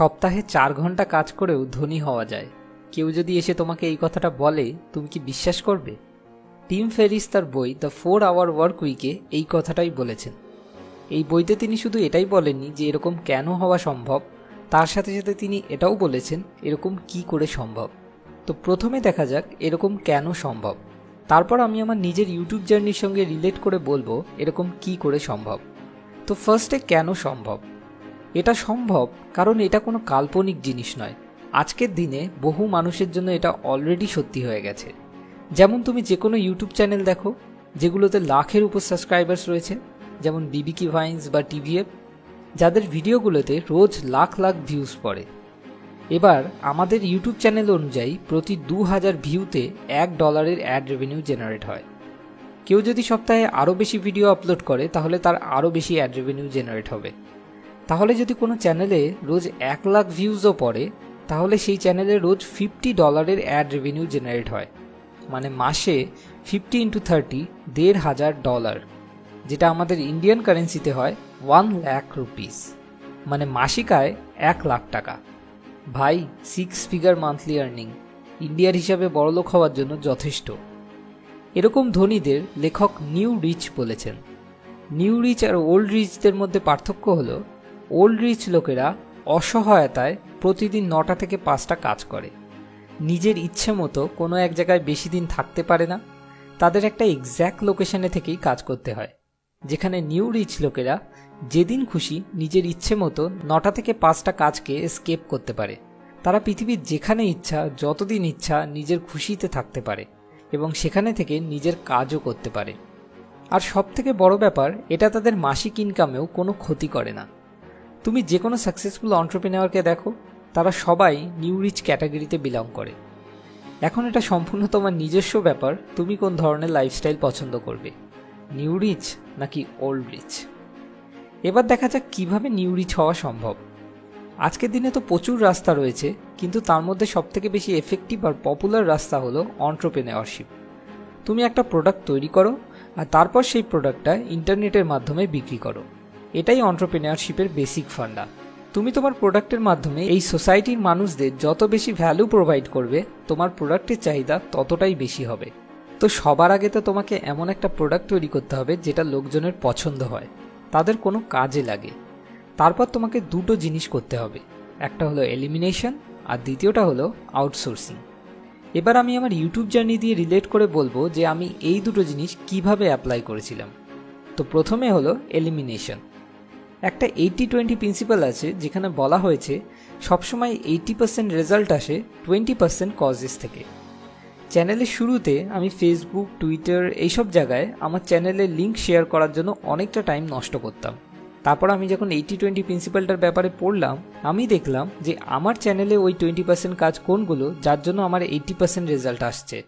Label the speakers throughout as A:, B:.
A: সপ্তাহে চার ঘণ্টা কাজ করেও ধনী হওয়া যায়। কেউ যদি এসে তোমাকে এই কথাটা বলে, তুমি কি বিশ্বাস করবে? টিম ফেরিস তার বই দ্য ফোর আওয়ার ওয়ার্ক উইকে এই কথাটাই বলেছেন। এই বইতে তিনি শুধু এটাই বলেননি যে এরকম কেন হওয়া সম্ভব, তার সাথে সাথে তিনি এটাও বলেছেন এরকম কি করে সম্ভব। তো প্রথমে দেখা যাক এরকম কেন সম্ভব। তারপর আমি আমার নিজের ইউটিউব জার্নির সঙ্গে রিলেট করে বলব এরকম কি করে সম্ভব। তো ফার্স্টে কেন সম্ভব? এটা সম্ভব কারণ এটা কোনো কাল্পনিক জিনিস নয়। আজকের দিনে বহু মানুষের জন্য এটা অলরেডি সত্যি হয়ে গেছে। যেমন তুমি যে কোনো ইউটিউব চ্যানেল দেখো, যেগুলোতে লাখের উপর সাবস্ক্রাইবার্স রয়েছে, যেমন বিবিকি ভাইন্স বা টিভিএফ যাদের ভিডিওগুলোতে রোজ লাখ লাখ ভিউজ পড়ে। এবার আমাদের ইউটিউব চ্যানেল অনুযায়ী প্রতি দু হাজার ভিউতে এক ডলারের অ্যাড রেভিনিউ জেনারেট হয়। কেউ যদি সপ্তাহে আরও বেশি ভিডিও আপলোড করে, তাহলে তার আরও বেশি অ্যাড রেভিনিউ জেনারেট হবে। তাহলে যদি কোনো চ্যানেলে রোজ এক লাখ ভিউজও পড়ে, তাহলে সেই চ্যানেলে রোজ ফিফটি ডলারের অ্যাড রেভিনিউ জেনারেট হয়। মানে মাসে ফিফটি ইন্টু থার্টি দেড় হাজার ডলার যেটা আমাদের ইন্ডিয়ান কারেন্সিতে হয় ওয়ান লাখ রুপিস মানে মাসিক আয় এক লাখ টাকা। ভাই সিক্স ফিগার মান্থলি আর্নিং ইন্ডিয়ার হিসাবে বড়লোক হওয়ার জন্য যথেষ্ট। এরকম ধনীদের লেখক নিউ রিচ বলেছেন। নিউ রিচ আর ওল্ড রিচদের মধ্যে পার্থক্য হলো ওল্ড রিচ লোকেরা অসহায়তায় প্রতিদিন নটা থেকে পাঁচটা কাজ করে। নিজের ইচ্ছে মতো কোনো এক জায়গায় বেশি দিন থাকতে পারে না। তাদের একটা এক্স্যাক্ট লোকেশনে থেকেই কাজ করতে হয়। যেখানে নিউ রিচ লোকেরা যেদিন খুশি নিজের ইচ্ছে মতো নটা থেকে পাঁচটা কাজকে স্কেপ করতে পারে। তারা পৃথিবীর যেখানে ইচ্ছা, যতদিন ইচ্ছা নিজের খুশিতে থাকতে পারে এবং সেখানে থেকে নিজের কাজও করতে পারে। আর সব থেকে বড় ব্যাপার, এটা তাদের মাসিক ইনকামেও কোনো ক্ষতি করে না। তুমি যে কোনো সাকসেসফুল অন্টারপ্রিনারকে দেখো, তারা সবাই নিউ রিচ ক্যাটাগরিতে বিলং করে। এখন এটা সম্পূর্ণ তোমার নিজস্ব ব্যাপার, তুমি কোন ধরনের লাইফস্টাইল পছন্দ করবে নিউ রিচ নাকি ওল্ড রিচ এবার দেখা যাক কীভাবে নিউ রিচ হওয়া সম্ভব। আজকের দিনে তো প্রচুর রাস্তা রয়েছে, কিন্তু তার মধ্যে সবথেকে বেশি এফেক্টিভ আর পপুলার রাস্তা হলো অন্টারপ্রেনারশিপ তুমি একটা প্রোডাক্ট তৈরি করো, আর তারপর সেই প্রোডাক্টটা ইন্টারনেটের মাধ্যমে বিক্রি করো। এটাই অন্টারপ্রেনারশিপের বেসিক ফান্ডা তুমি তোমার প্রোডাক্টের মাধ্যমে এই সোসাইটির মানুষদের যত বেশি ভ্যালু প্রোভাইড করবে, তোমার প্রোডাক্টের চাহিদা ততটাই বেশি হবে। তো সবার আগে তো তোমাকে এমন একটা প্রোডাক্ট তৈরি করতে হবে যেটা লোকজনের পছন্দ হয়। তাদের কোনো কাজে লাগে। তারপর তোমাকে দুটো জিনিস করতে হবে। একটা হলো এলিমিনেশন আর দ্বিতীয়টা হলো আউটসোর্সিং এবার আমি আমার ইউটিউব জার্নি দিয়ে রিলেট করে বলব যে আমি এই দুটো জিনিস কীভাবে অ্যাপ্লাই করেছিলাম। তো প্রথমে হলো এলিমিনেশন একটা এইটি টোয়েন্টি প্রিন্সিপাল আছে, যেখানে বলা হয়েছে, সবসময় এইটি পার্সেন্ট রেজাল্ট আসে টোয়েন্টি পার্সেন্ট কজেস থেকে। চ্যানেলের শুরুতে আমি ফেসবুক টুইটার এইসব জায়গায় আমার চ্যানেলের লিঙ্ক শেয়ার করার জন্য অনেকটা টাইম নষ্ট করতাম। তারপর আমি যখন এইটি টোয়েন্টি প্রিন্সিপালটার ব্যাপারে পড়লাম, আমি দেখলাম যে আমার চ্যানেলে ওই টোয়েন্টি পার্সেন্ট কাজ কোনগুলো, যার জন্য আমার এইটি পার্সেন্ট রেজাল্ট আসছে।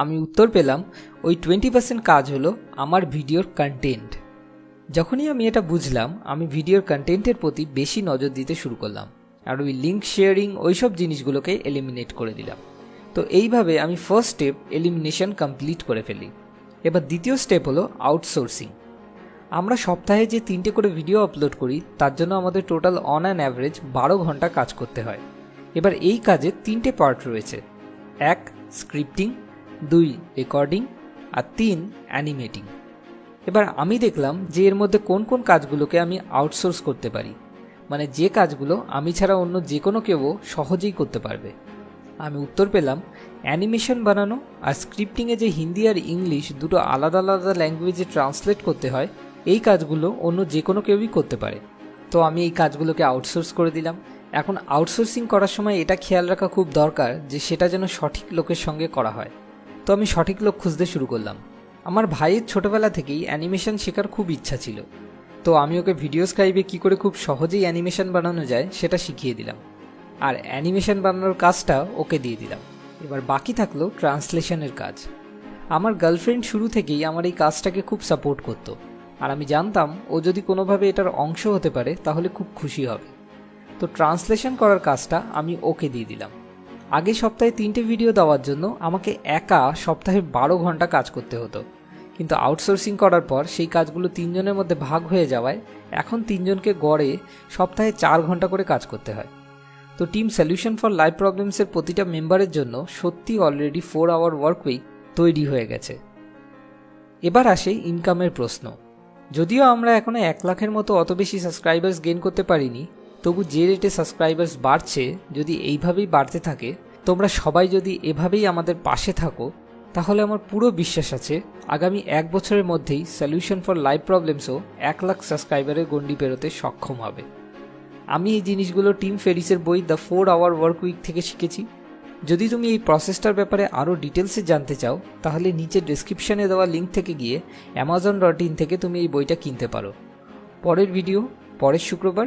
A: আমি উত্তর পেলাম, ওই টোয়েন্টি পার্সেন্ট কাজ হলো আমার ভিডিওর কন্টেন্ট যখনই আমি এটা বুঝলাম, আমি ভিডিওর কন্টেন্টের প্রতি বেশি নজর দিতে শুরু করলাম আর ওই লিঙ্ক শেয়ারিং ওইসব জিনিসগুলোকে এলিমিনেট করে দিলাম। তো এইভাবে আমি ফার্স্ট স্টেপ এলিমিনেশন কমপ্লিট করে ফেলি। এবার দ্বিতীয় স্টেপ হলো আউটসোর্সিং আমরা সপ্তাহে যে তিনটে করে ভিডিও আপলোড করি, তার জন্য আমাদের টোটাল অন অ্যান অ্যাভারেজ বারো ঘণ্টা কাজ করতে হয়। এবার এই কাজে তিনটে পার্ট রয়েছে। এক স্ক্রিপ্টিং দুই রেকর্ডিং আর তিন অ্যানিমেটিং এবার আমি দেখলাম যে এর মধ্যে কোন কোন কাজগুলোকে আমি আউটসোর্স করতে পারি। মানে যে কাজগুলো আমি ছাড়া অন্য যে কোনো কেউ সহজেই করতে পারবে। আমি উত্তর পেলাম, অ্যানিমেশন বানানো আর স্ক্রিপ্টিংয়ে যে হিন্দি আর ইংলিশ দুটো আলাদা আলাদা ল্যাঙ্গুয়েজে ট্রান্সলেট করতে হয়, এই কাজগুলো অন্য যে কোনো কেউই করতে পারে। তো আমি এই কাজগুলোকে আউটসোর্স করে দিলাম। এখন আউটসোর্সিং করার সময় এটা খেয়াল রাখা খুব দরকার যে সেটা যেন সঠিক লোকের সঙ্গে করা হয়। তো আমি সঠিক লোক খুঁজতে শুরু করলাম। আমার ভাইয়ের ছোটবেলা থেকেই অ্যানিমেশন শেখার খুব ইচ্ছা ছিল। তো আমি ওকে ভিডিও স্ক্রাইবে কী করে খুব সহজেই অ্যানিমেশন বানানো যায় সেটা শিখিয়ে দিলাম। আর অ্যানিমেশন বানানোর কাজটা ওকে দিয়ে দিলাম। এবার বাকি থাকল ট্রান্সলেশনের কাজ। আমার গার্লফ্রেন্ড শুরু থেকেই আমার এই কাজটাকে খুব সাপোর্ট করতো। আর আমি জানতাম ও যদি কোনোভাবে এটার অংশ হতে পারে তাহলে খুব খুশি হবে। তো ট্রান্সলেশন করার কাজটা আমি ওকে দিয়ে দিলাম। আগে সপ্তাহে তিনটে ভিডিও দেওয়ার জন্য আমাকে একা সপ্তাহে বারো ঘণ্টা কাজ করতে হতো। কিন্তু আউটসোর্সিং করার পর সেই কাজগুলো তিনজনের মধ্যে ভাগ হয়ে যাওয়ায় এখন তিনজনকে গড়ে সপ্তাহে চার ঘণ্টা করে কাজ করতে হয়। তো টিম সলিউশন ফর লাইফ প্রবলেমসের প্রতিটা মেম্বারের জন্য সত্যি already four hour work week তৈরি হয়ে গেছে। এবার আসে ইনকামের প্রশ্ন। যদিও আমরা এখনও এক লাখের মতো অত বেশি সাবস্ক্রাইবার্স গেইন করতে পারিনি তবু যে রেটে সাবস্ক্রাইবার্স বাড়ছে, যদি এইভাবেই বাড়তে থাকে, তোমরা সবাই যদি এভাবেই আমাদের পাশে থাকো, তাহলে আমার পুরো বিশ্বাস আছে, আগামী এক বছরের মধ্যেই সলিউশন ফর লাইফ প্রবলেমসও এক লাখ সাবস্ক্রাইবারের গণ্ডি পেরোতে সক্ষম হবে। আমি এই জিনিসগুলো টিম ফেরিসের বই the four hour work week থেকে শিখেছি। যদি তুমি এই প্রসেসটার ব্যাপারে আরও ডিটেলসে জানতে চাও, তাহলে নিচে ডেসক্রিপশনে দেওয়া লিঙ্ক থেকে গিয়ে অ্যামাজন ডট ইন থেকে তুমি এই বইটা কিনতে পারো। পরের ভিডিও পরের শুক্রবার